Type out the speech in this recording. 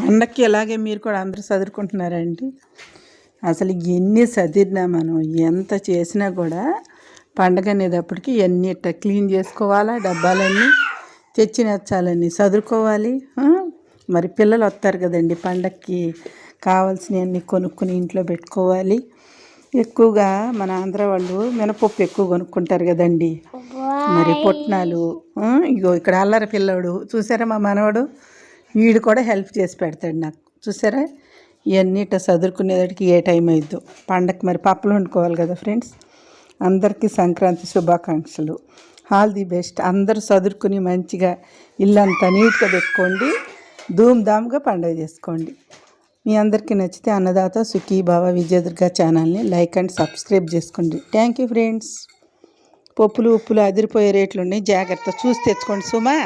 పండక్కి ఎలాగే మీరు కూడా అందరూ చదువుకుంటున్నారండి అసలు ఎన్ని చదివినా మనం ఎంత చేసినా కూడా పండగ అనేటప్పటికి ఎన్ని ఇట్లా క్లీన్ చేసుకోవాలా డబ్బాలన్నీ తెచ్చి నచ్చాలని చదువుకోవాలి? మరి పిల్లలు వస్తారు కదండి పండక్కి కావాల్సినవన్నీ కొనుక్కుని ఇంట్లో పెట్టుకోవాలి. ఎక్కువగా మన ఆంధ్ర వాళ్ళు మినపప్పు ఎక్కువ కొనుక్కుంటారు కదండి. మరి పుట్నాలు ఇగో ఇక్కడ అల్లరి పిల్లడు. చూసారా మా మనవడు? వీడు కూడా హెల్ప్ చేసి పెడతాడు నాకు. చూసారా? ఇవన్నీ ఇట్లా చదువుకునేదానికి ఏ టైం అయిద్దో. పండగకి మరి పప్పులు వండుకోవాలి కదా ఫ్రెండ్స్ అందరికీ సంక్రాంతి శుభాకాంక్షలు. ఆల్ ది బెస్ట్ అందరూ చదువుకుని మంచిగా ఇల్లంతా నీట్గా పెట్టుకోండి. ధూమ్ ధామ్గా పండుగ చేసుకోండి. మీ అందరికీ నచ్చితే అన్నదాత సుఖీ బావ విజయదుర్గ ఛానల్ని లైక్ అండ్ సబ్స్క్రైబ్ చేసుకోండి. థ్యాంక్ యూ ఫ్రెండ్స్ పప్పులు ఉప్పులు అదిరిపోయే రేట్లు ఉన్నాయి జాగ్రత్త. చూసి తెచ్చుకోండి సుమా.